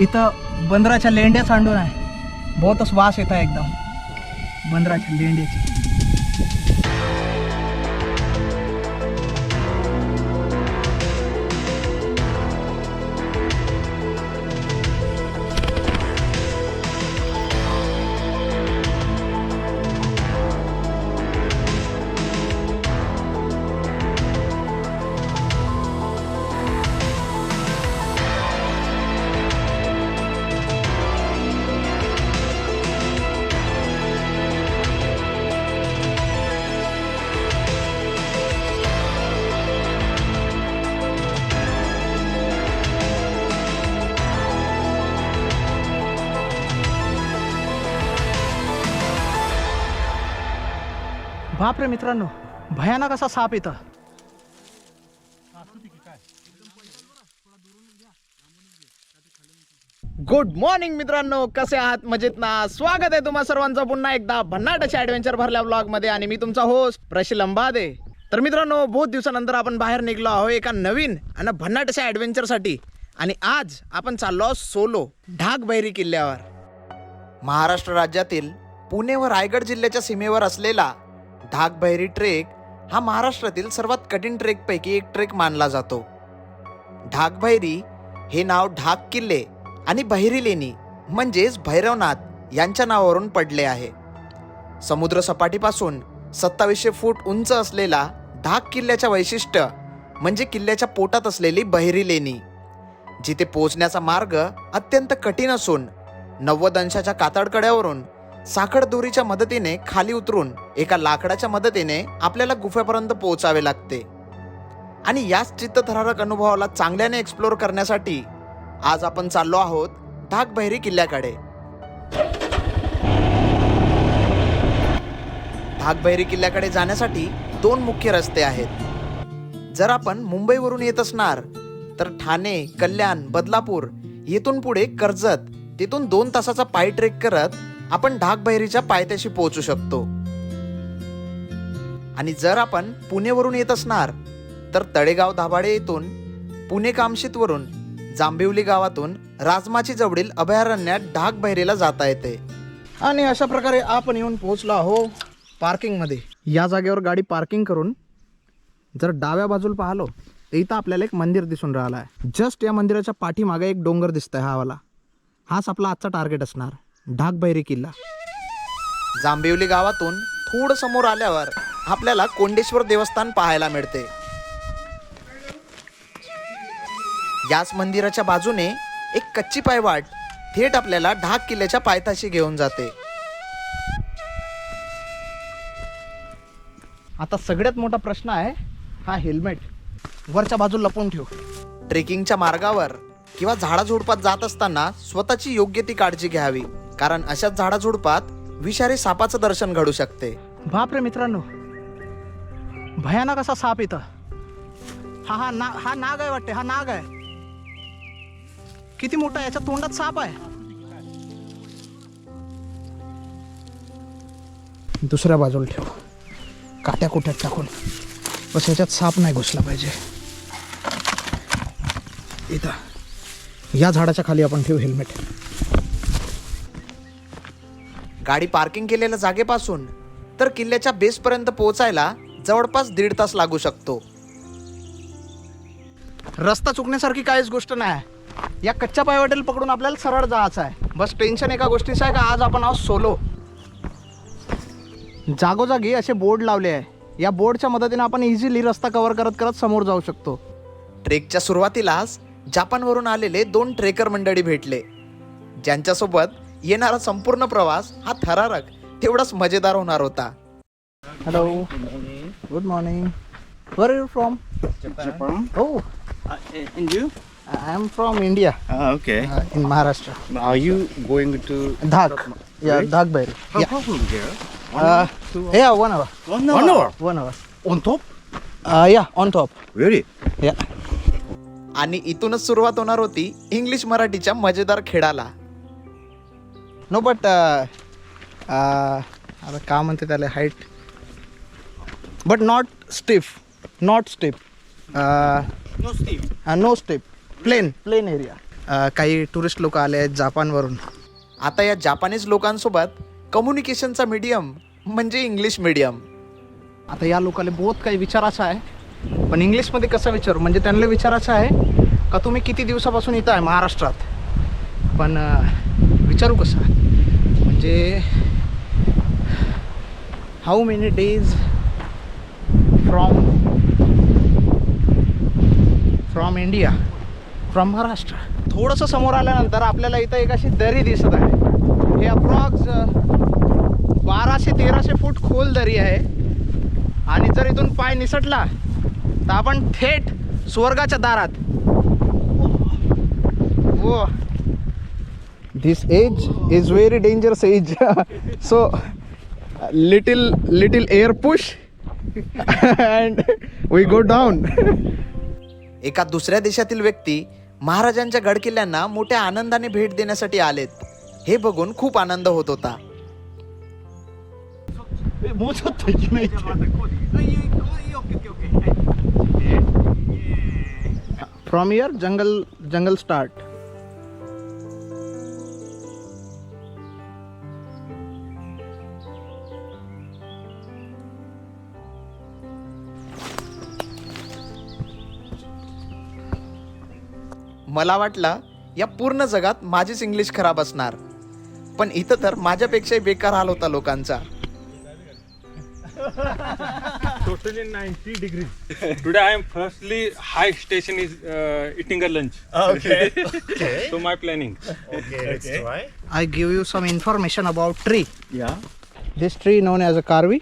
इथं बंदराच्या लेंड्या सांडून आहे. बहुतच वास येत आहे एकदम. बंदराच्या लेंड्याची. बापरे मित्रांनो भयानक असा साप इथं. गुड मॉर्निंग मित्रांनो कसे आहात? मजेत ना? स्वागत आहे तुम्हा सर्वांचं पुन्हा एकदा भन्नाटाच्या ॲडव्हेंचर भरल्या ब्लॉगमध्ये आणि मी तुमचा होस्ट प्रशील अंबादे. तर मित्रांनो बहुत दिवसानंतर आपण बाहेर निघलो आहोत एका नवीन आणि भन्नाटाच्या ॲडव्हेंचरसाठी आणि आज आपण चाललो सोलो ढाकबैरी किल्ल्यावर. महाराष्ट्र राज्यातील पुणे व रायगड जिल्ह्याच्या सीमेवर असलेला धाकबैरी ट्रेक हा महाराष्ट्रातील सर्वात कठीण ट्रेकपैकी एक ट्रेक मानला जातो. ढाकबैरी हे नाव ढाक किल्ले आणि बहिरी लेणी म्हणजेच भैरवनाथ यांच्या नावावरून पडले आहे. समुद्र सपाटीपासून सत्तावीसशे फूट उंच असलेला ढाक किल्ल्याच्या वैशिष्ट्य म्हणजे किल्ल्याच्या पोटात असलेली बहिरी लेणी जिथे पोहोचण्याचा मार्ग अत्यंत कठीण असून नव्वद अंशाच्या कातडकड्यावरून साखळ दोरीच्या मदतीने खाली उतरून एका लाकडाच्या मदतीने आपल्याला गुफेपर्यंत पोहोचावे लागते. आणि याच चित्तथरारक अनुभवाला चांगल्याने एक्सप्लोर करण्यासाठी आज आपण चाललो आहोत ढाकबैरी किल्ल्याकडे. ढाकबैरी किल्ल्याकडे जाण्यासाठी दोन मुख्य रस्ते आहेत. जर आपण मुंबईवरून येत असणार तर ठाणे कल्याण बदलापूर येथून पुढे कर्जत तिथून दोन तासाचा पाय ट्रेक करत आपण ढाकबैरीच्या पायथ्याशी पोहोचू शकतो. आणि जर आपण पुणेवरून येत असणार तर तळेगाव धाबाडे येथून पुणे कामशीतवरून जांभिवली गावातून राजमाची जवळील अभयारण्यात ढाकबैरीला जाता येते. आणि अशा प्रकारे आपण येऊन पोहोचलो आहो पार्किंगमध्ये. या जागेवर गाडी पार्किंग करून जर डाव्या बाजूला पाहिलो तर इथं आपल्याला एक मंदिर दिसून राहिलं आहे जस्ट या मंदिराच्या पाठीमागे एक डोंगर दिसतंय हा वाला. हाच आपला आजचा टार्गेट असणार. ढाकबैरी किल्ला. जांभिवली गावातून थोडं समोर आल्यावर आपल्याला कोंडेश्वर देवस्थान पाहायला मिळते. याच मंदिराच्या बाजूने एक कच्ची पायवाट थेट आपल्याला ढाक किल्ल्याच्या पायथ्याशी घेऊन जाते. आता सगळ्यात मोठा प्रश्न आहे हा हेल्मेट. वरच्या बाजूला लपवून ठेव. ट्रेकिंगच्या मार्गावर किंवा झाडाझुडपात जात असताना स्वतःची योग्य ती काळजी घ्यावी. कारण अशाच झाडाझुडपात विषारी सापाचं दर्शन घडू शकते. बापरे मित्रांनो भयानक असा साप इथं. हा हा ना हा नाग आहे वाटते हा नाग आहे. किती मोठा आहे याच्या तोंडात साप आहे. दुसऱ्या बाजूला ठेव. काट्या कुट्यात टाकून. बस याच्यात साप नाही घुसला पाहिजे. इथं. या झाडाच्या खाली आपण ठेवू हेल्मेट. गाडी पार्किंग केलेल्या जागेपासून तर किल्ल्याच्या बेसपर्यंत पोहोचायला जवळपास दीड तास लागू शकतो. रस्ता चुकण्यासारखी काहीच गोष्ट नाही. या कच्च्या पायवाटेल पकडून आपल्याला सरळ जायचं आहे. बस टेन्शन एका गोष्टीचं आहे का? आज आपण आहोत सोलो. जागोजागी असे बोर्ड लावले आहे. या बोर्डच्या मदतीने आपण इझिली रस्ता कव्हर करत करत समोर जाऊ शकतो. ट्रेकच्या सुरुवातीलाच जापानवरून आलेले दोन ट्रेकर मंडळी भेटले. ज्यांच्यासोबत येणारा संपूर्ण प्रवास हा थरारक तेवढाच मजेदार होणार होता hello good morning where you from Japan. हो Uh, and you? I am from India Ah, okay. In Maharashtra Are you going to धाक या Really? धाक बैल how far from here? Yeah one hour One hour. One hour. One hour On top? Yeah on top Really? Yeah आणि इथूनच सुरुवात होणार होती English मराठीच्या मजेदार खेळाला नो बट आता का म्हणते त्याला height but not stiff not stiff No, Steve. No stiff plain plain area काही टुरिस्ट लोक आले आहेत जापानवरून. आता या जापानीज लोकांसोबत कम्युनिकेशनचा मीडियम म्हणजे इंग्लिश मीडियम आता या लोकांना बहुत काही विचारायचं आहे पण इंग्लिशमध्ये कसं विचारू? म्हणजे त्यांना विचारायचं आहे का तुम्ही किती दिवसापासून इथं आहे महाराष्ट्रात? पण अ, विचारू कसं? म्हणजे how many days from from India from Maharashtra थोडंसं समोर आल्यानंतर आपल्याला इथं एक अशी दरी दिसत आहे. हे अप्रॉक्स बाराशे तेराशे फूट खोल दरी आहे. आणि जर इथून पाय निसटला तर आपण थेट स्वर्गाच्या दारात. Whoa this edge is very dangerous edge so little little air push and we go down एका दुसऱ्या देशातील व्यक्ती महाराजांच्या गडकिल्ल्यांना मोठ्या आनंदाने भेट देण्यासाठी आलेत. हे बघून खूप आनंद होत होता. From here jungle jungle start मला वाटलं या पूर्ण जगात माझीच इंग्लिश खराब असणार. पण इथं तर माझ्यापेक्षाही बेकार हाल होता लोकांचा. Totally ninety degree I firstly hi station is eating a lunch okay my planning I give you some information about tree yeah this tree known as a karvi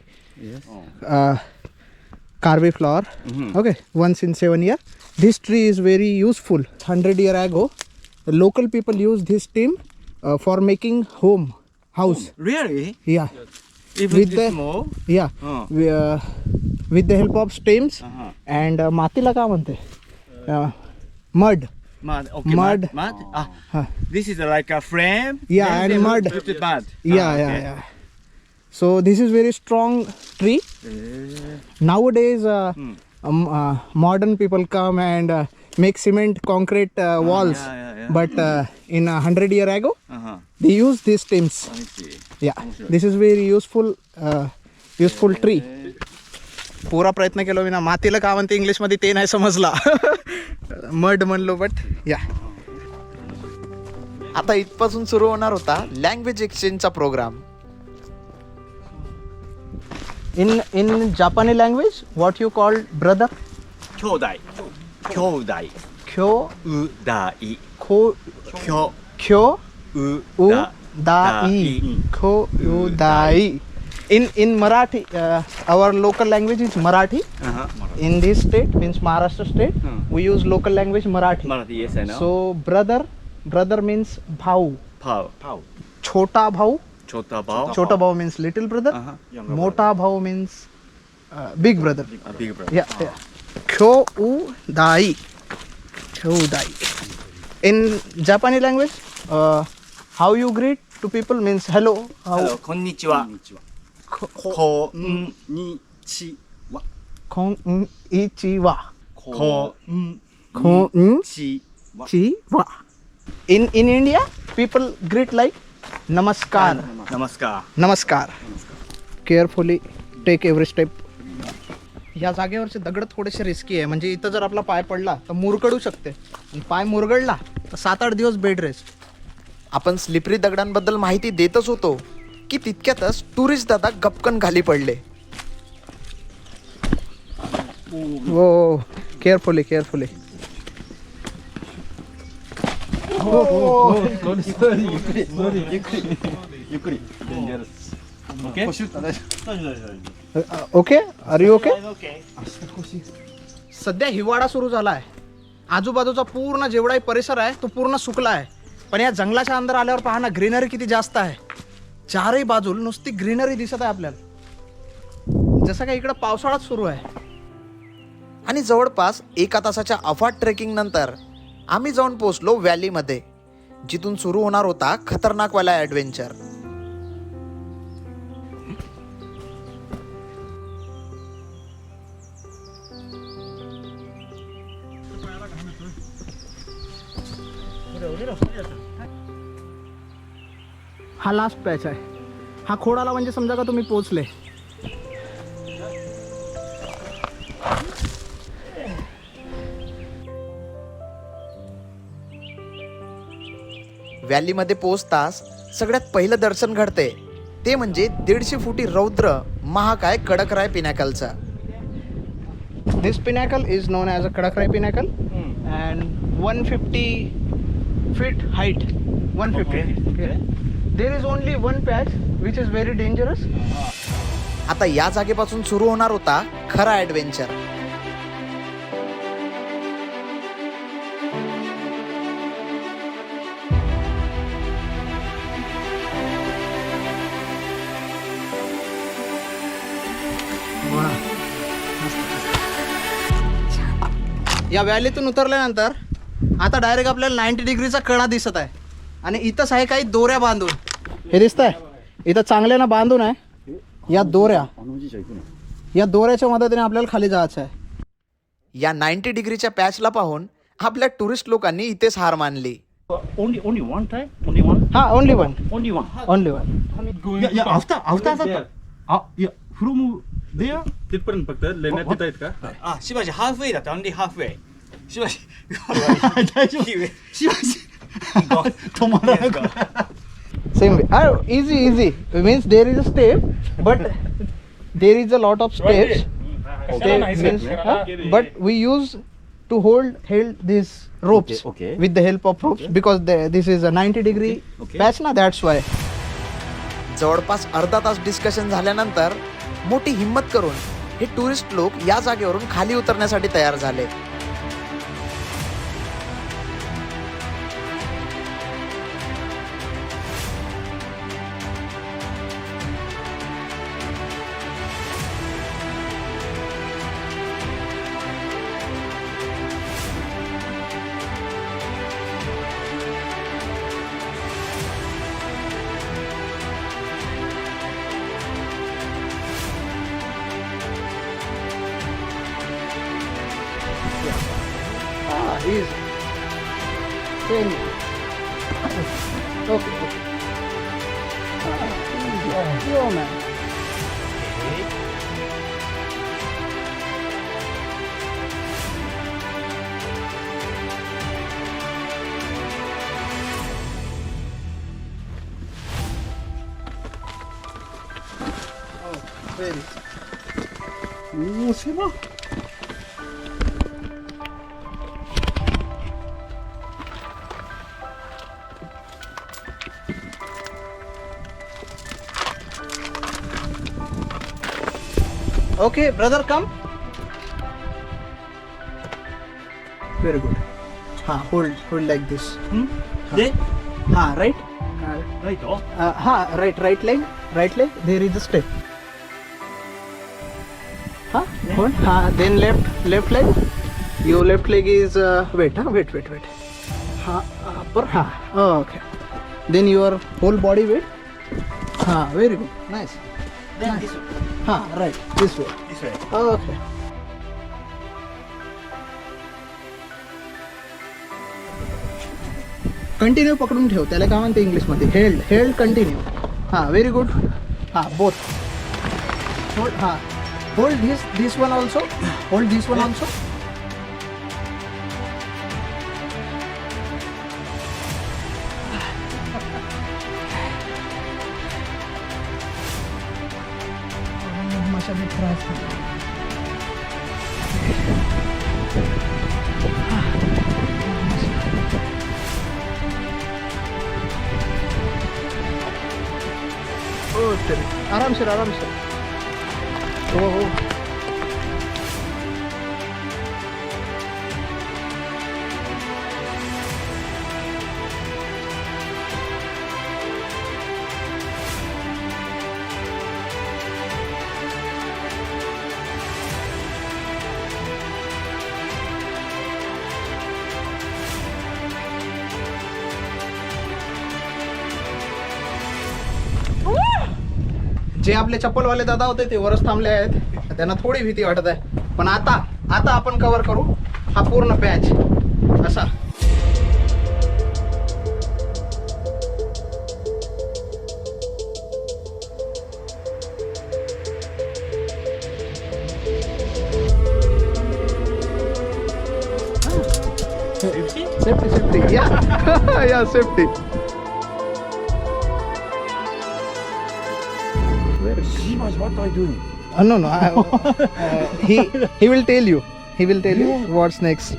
karvi flower okay once in seven year this tree is very useful 100 year ago the local people used this team uh, for making home house oh, really yeah yes. Even with the yeah oh. we, uh, with the help of stems uh -huh. and uh, matila kaamante, uh, mud mud okay mud, mud. Oh. Ah, this is uh, like a frame yeah and mud mud yeah ah, yeah okay. yeah so this is very strong tree uh. nowadays uh, hmm. Um, uh, modern people come and uh, make cement concrete uh, walls yeah, yeah, yeah. but uh, in a hundred year ago Uh-huh. they use these see. yeah this is very useful uh, useful tree पुरा प्रयत्न केलो मी ना मातीला का म्हणते इंग्लिशमध्ये ते नाही समजला मड म्हणलो बट या आता इथपासून सुरू होणार होता लँग्वेज एक्सचेंजचा programme इन इन जापानी language what you call brother 兄弟。兄弟。 ख्यो うだい。 खो ひょ ख्यो う उ だ。 दाई खो you Dai in in Marathi our local language is Marathi Uh-huh. in this state means maharashtra state Hmm. we use local language marathi Marathi, yes, I know. so brother brother means bhau Pau. Pau. chota bhau छोटा भाऊ छोटा भाऊ means little brother मोठा भाऊ means big brother big brother खो उ दाई खो दाई इन जापानी language how you greet to people means hello hello खोनिचिवा खो निची 콩, 응, 이, India, people like namaskar नमस्कार. नमस्कार. केअरफुली टेक एव्हरी स्टेप या जागेवरचे दगड थोडेसे रिस्की आहे. म्हणजे इथं जर आपला पाय पडला तर मुरगडू शकते. आणि पाय मुरगडला तर सात आठ दिवस बेड रेस्ट आपण स्लिपरी दगडांबद्दल माहिती देतच होतो की तितक्यातच टुरिस्ट दादा गपकन खाली पडले. हो carefully carefully okay are you okay सध्या हिवाळा सुरू झाला आहे आजूबाजूचा पूर्ण जेवढाही परिसर आहे तो पूर्ण सुकला आहे. पण या जंगलाच्या अंदर आल्यावर पहा ना ग्रीनरी किती जास्त आहे. चारही बाजूला नुसती ग्रीनरी दिसत आहे आपल्याला. जसं काय इकडं पावसाळाच सुरू आहे. आणि जवळपास एका तासाच्या अफाट ट्रेकिंग नंतर आम्ही जाऊन पोहोचलो व्हॅलीमध्ये जिथून सुरू होणार होता खतरनाकवाला ॲडव्हेंचर. हा लास्ट पॅच आहे. हा खोडाला म्हणजे समजा का तुम्ही पोचले. व्हॅलीमध्ये पोचताच सगळ्यात पहिलं दर्शन घडते ते म्हणजे दीडशे फुटी रौद्र महाकाय Kadakrai पिनॅकलचा. This pinnacle is known as a Kadkarai pinnacle and one fifty feet height one fifty there is only one patch which is very dangerous आता या जागेपासून सुरू होणार होता खरा ॲडव्हेंचर या व्हॅलीतून उतरल्यानंतर आता डायरेक्ट आपल्याला नाईन्टी डिग्रीचा कडा दिसत आहे आणि इथंच आहे काही दोऱ्या बांधून हे दिसत आहे इथं चांगल्यानं बांधून आहे या दोऱ्या या दोऱ्याच्या मदतीने आपल्याला खाली जायचं आहे या नाईन्टी डिग्रीच्या पॅचला पाहून आपल्या टुरिस्ट लोकांनी इथेच हार मानली Only only one time? Only one? हा only one Only one. Only one. After after that. Uh, yeah. From तिथपर्यंत फक्त तिथं आहेत का तुम्हाला same way easy easy means there is a step but there is a lot of step but we use to hold held this ropes okay okay. The help of ropes because this is a ninety degree patch ना that's why जवळपास अर्धा तास discussion झाल्यानंतर मोठी हिंमत करून हे tourist लोक या जागेवरून खाली उतरण्यासाठी तयार झाले. Okay, brother, come. Very good. Ha, hold, hold like this. Hmm? Ha. ha, right? Uh, right, oh. Uh, ha, right, right leg, right leg. There is a step. Ha, hold. Ha, then left, left leg. Your left leg is uh, wait, huh? wait, wait, wait. Ha, upper. Ha. Oh, okay. Then your whole body weight. Ha, very good. Nice. Then nice. this. One. This way. this way. Okay continue पकडून ठेव त्याला काय म्हणते इंग्लिशमध्ये? Held held continue हां very good हां both hold हां. Hold this this one also hold this one also तरी आरामशीर आपले चप्पलवाले दादा होते ते वरच थांबले आहेत. त्यांना थोडी भीती वाटत आहे. पण आता आता आपण कव्हर करू हा पूर्ण पॅच असा. Safety safety yeah yeah safety safety. What are you doing? Uh, no, no. I, uh, he he will tell you. He will tell you what's next.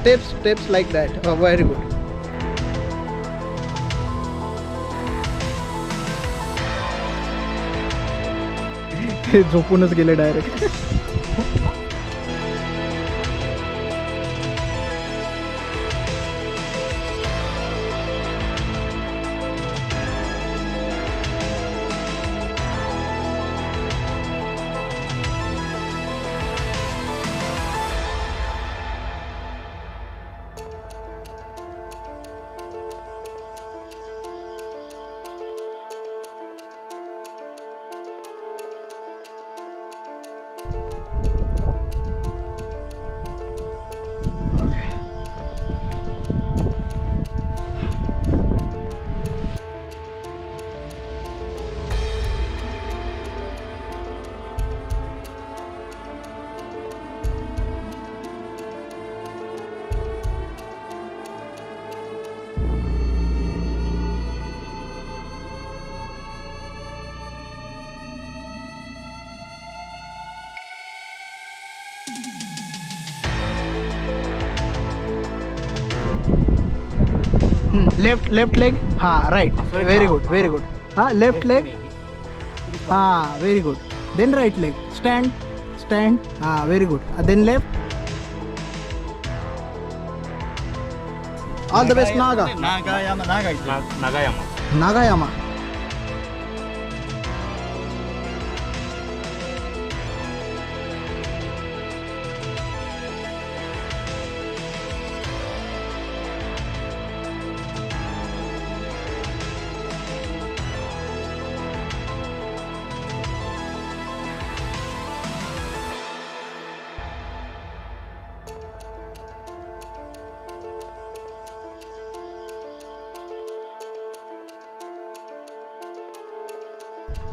Steps, steps like that. Oh, very good. ते झोपूनच गेले direct left left leg हा right very good very good हा left leg हा very good then right leg stand stand हा very good then left all the best Naga. Nagayama. Nagayama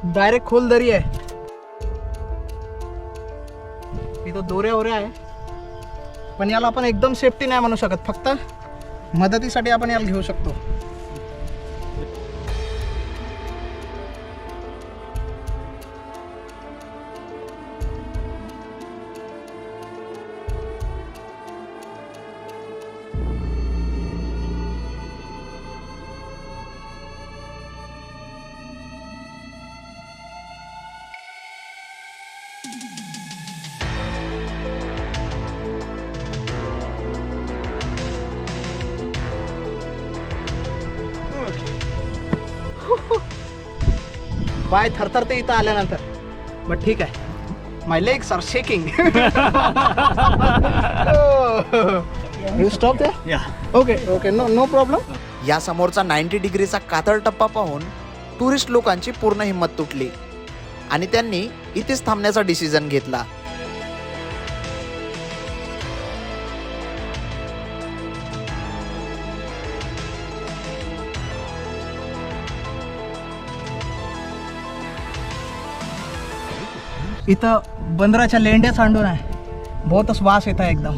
direct खोल दरी आहे. इथं दोऱ्या वऱ्या आहे. पण याला आपण एकदम सेफ्टी नाही म्हणू शकत. फक्त मदतीसाठी आपण याला घेऊ शकतो. पाय थरथरते इथं आल्यानंतर. बट ठीक आहे. My legs are shaking you stop द्या Yeah. Okay okay no no problem या समोरचा नाईन्टी डिग्रीचा कातळ टप्पा पाहून टुरिस्ट लोकांची पूर्ण हिंमत तुटली. आणि त्यांनी इथेच थांबण्याचा डिसिजन घेतला. इथं बंदराच्या लेंड्या सांडून आहे. बहुतच वास येत आहे एकदम.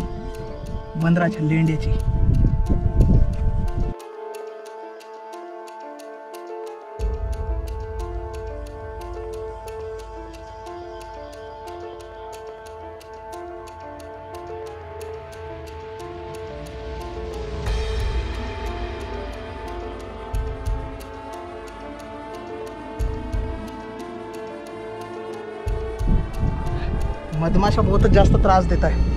बंदराच्या लेंड्याची. मधमाशा बहुतच जास्त त्रास देत आहे.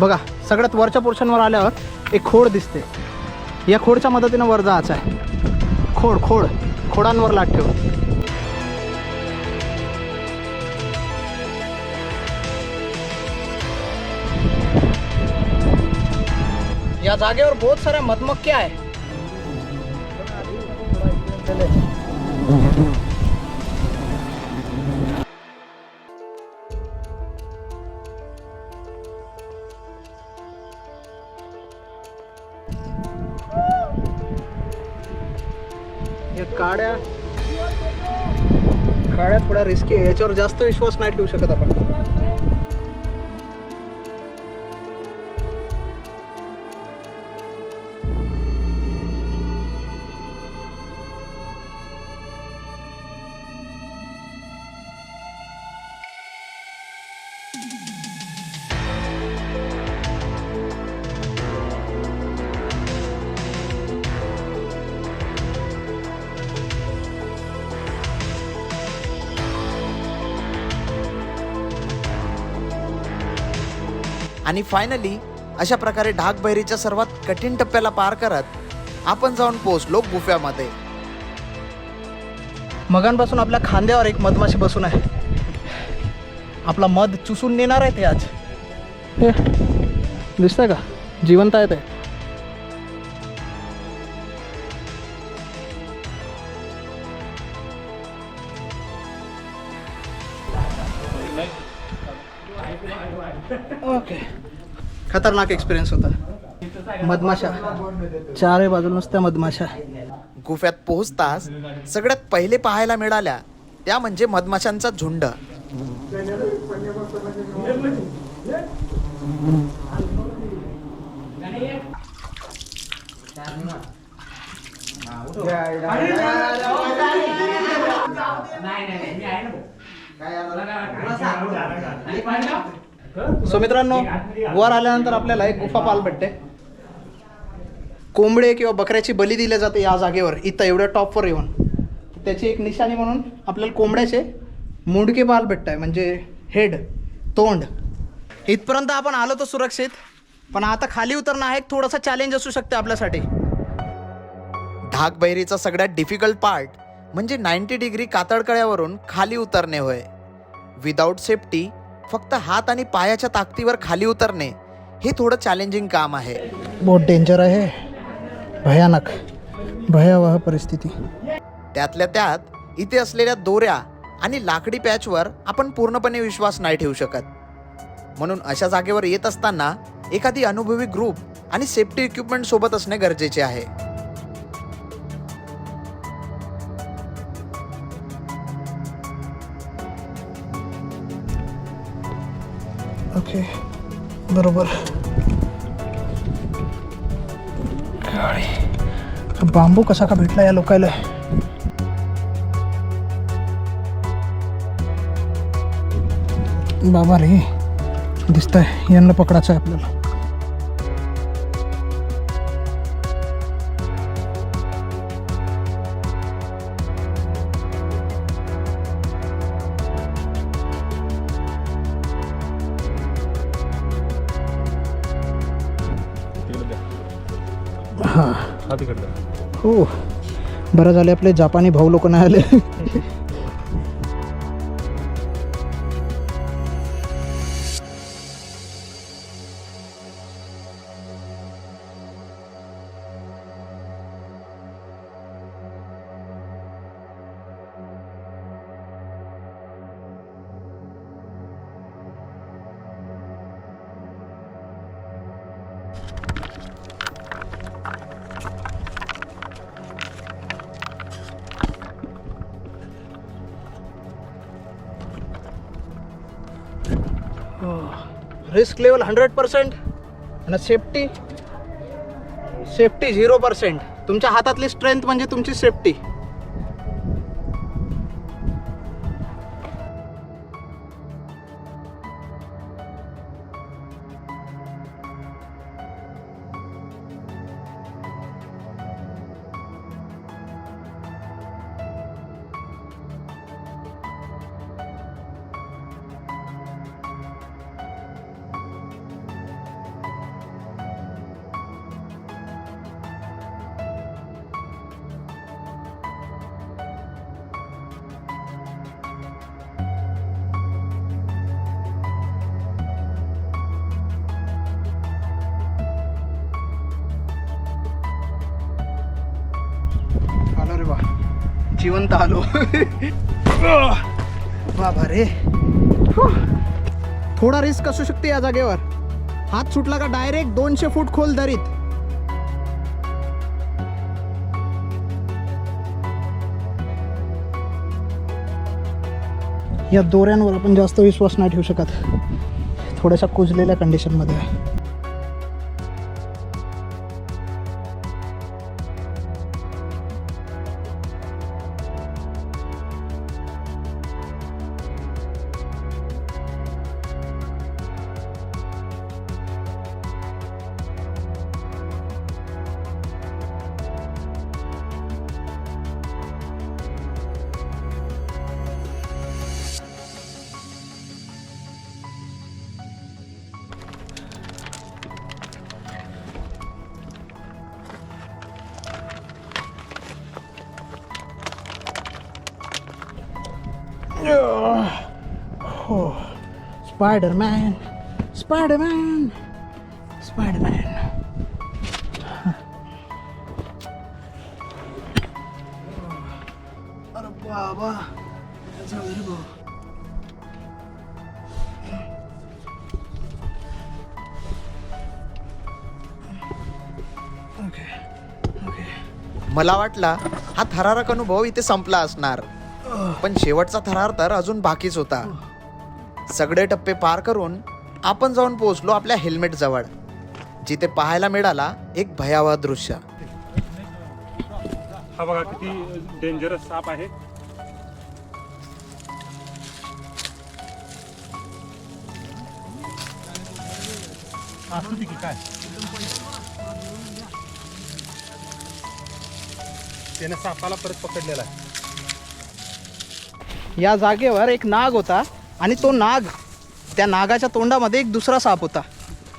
बघा सगळ्यात वरच्या पोर्शनवर आल्यावर एक खोड दिसते. या खोडच्या मदतीनं वर जायचं आहे. खोड खोड. खोडांवर लाट ठेव. या जागेवर बहुत साऱ्या मधमक्क्या आहे. थोडा रिस्की आहे याच्यावर जास्त विश्वास नाही ठेवू शकत आपण. आणि फायनली अशा प्रकारे ढाकबैरीच्या सर्वात कठीण टप्प्याला पार करत आपण जाऊन पोहोचलो गुफ्यामध्ये मगांपासून आपल्या खांद्यावर एक मधमाशी बसून आहे. आपला मध चुसून नेणार आहे ते आज. हे दिसतंय का? जिवंत आहे ते. खतरनाक एक्सपिरियन्स होता. मधमाशा. चारही बाजूला नुसत्या मधमाशा. गुफ्यात पोहोचताच सगळ्यात पहिले पाहायला मिळाल्या त्या म्हणजे मधमाशांचा झुंड. सो मित्रांनो वर आल्यानंतर आपल्याला एक गुफा पाहायला भेटते. कोंबडे किंवा बकऱ्याची बली दिली जाते या जागेवर. इथं एवढ्या टॉपवर येऊन. त्याची एक निशाणी म्हणून आपल्याला कोंबड्याचे मुंडके बाल भेटत आहे म्हणजे हेड तोंड. इथपर्यंत आपण आलो तर सुरक्षित. पण आता खाली उतरणं हा एक थोडासा चॅलेंज असू शकते आपल्यासाठी. ढाकबैरीचा सगळ्यात डिफिकल्ट पार्ट म्हणजे नाईन्टी डिग्री कातळकळ्यावरून खाली उतरणे होय. विदाऊट सेफ्टी फक्त हात आणि पायाच्या ताकदीवर खाली उतरणे हे थोडं चॅलेंजिंग काम आहे. बहुत डेंजर आहे. भयानक. भयावह परिस्थिती. त्यातल्या त्यात इथे असलेल्या दोऱ्या आणि लाकडी पॅचवर आपण पूर्णपणे विश्वास नाही ठेवू शकत. म्हणून अशा जागेवर येत असताना एखादी अनुभवी ग्रुप आणि सेफ्टी इक्विपमेंट सोबत असणे गरजेचे आहे. बरोबर. बांबू कसा का भेटला या लोकायला? बाबा रे दिसतंय यांना पकडायचं आहे आपल्याला. हां हो. बरं झाले आपले जापानी भाऊ लोक नाही आले. रिस्क लेवल हंड्रेड पर्सेंट आणि सेफ्टी सेफ्टी झिरो पर्सेंट. तुमच्या हातातली स्ट्रेंथ म्हणजे तुमची सेफ्टी. थोडा रिस्क असू शकते या जागेवर. हात सुटला का डायरेक्ट दोनशे फूट खोल दरीत. या दोऱ्यांवर आपण जास्त विश्वास नाही ठेवू शकत. थोड्याशा कुजलेल्या कंडिशनमध्ये आहे हो स्पायडरमॅन स्पायडरमॅन स्पायडरमॅन अरे बाबा ओके ओके मला वाटला हा थरारक अनुभव इथे संपला असणार. पण शेवटचा थरार तर अजून बाकीच होता. सगळे टप्पे पार करून आपण जाऊन पोहोचलो आपल्या हेल्मेट जवळ. जिथे पाहायला मिळाला एक भयावह दृश्य. हा बघा किती डेंजरस साप आहे. त्याने सापाला परत पकडलेला आहे. या जागेवर एक नाग होता आणि तो नाग त्या नागाच्या तोंडामध्ये एक दुसरा साप होता.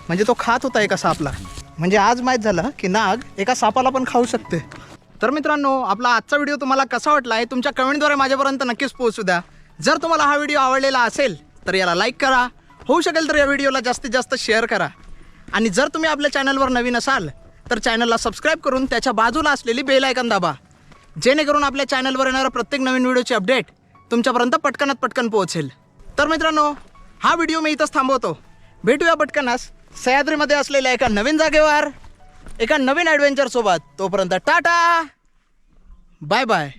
म्हणजे तो खात होता एका सापला. म्हणजे आज माहीत झालं की नाग एका सापाला पण खाऊ शकते. तर मित्रांनो आपला आजचा व्हिडिओ तुम्हाला कसा वाटला आहे तुमच्या कमेंटद्वारे माझ्यापर्यंत नक्कीच पोहोचू द्या. जर तुम्हाला हा व्हिडिओ आवडलेला असेल तर याला लाईक करा. होऊ शकेल तर या व्हिडिओला जास्तीत जास्त शेअर करा. आणि जर तुम्ही आपल्या चॅनलवर नवीन असाल तर चॅनलला सबस्क्राईब करून त्याच्या बाजूला असलेली बेल आयकन दाबा. जेणेकरून आपल्या चॅनलवर येणारा प्रत्येक नवीन व्हिडिओची अपडेट तुमच्यापर्यंत पटकनात पटकन पोहोचेल. तर मित्रांनो हा व्हिडिओ मी इथंच थांबवतो. भेटूया पटकनास. सह्याद्रीमध्ये असलेल्या एका नवीन जागेवर एका नवीन ॲडव्हेंचरसोबत तोपर्यंत टाटा. Bye bye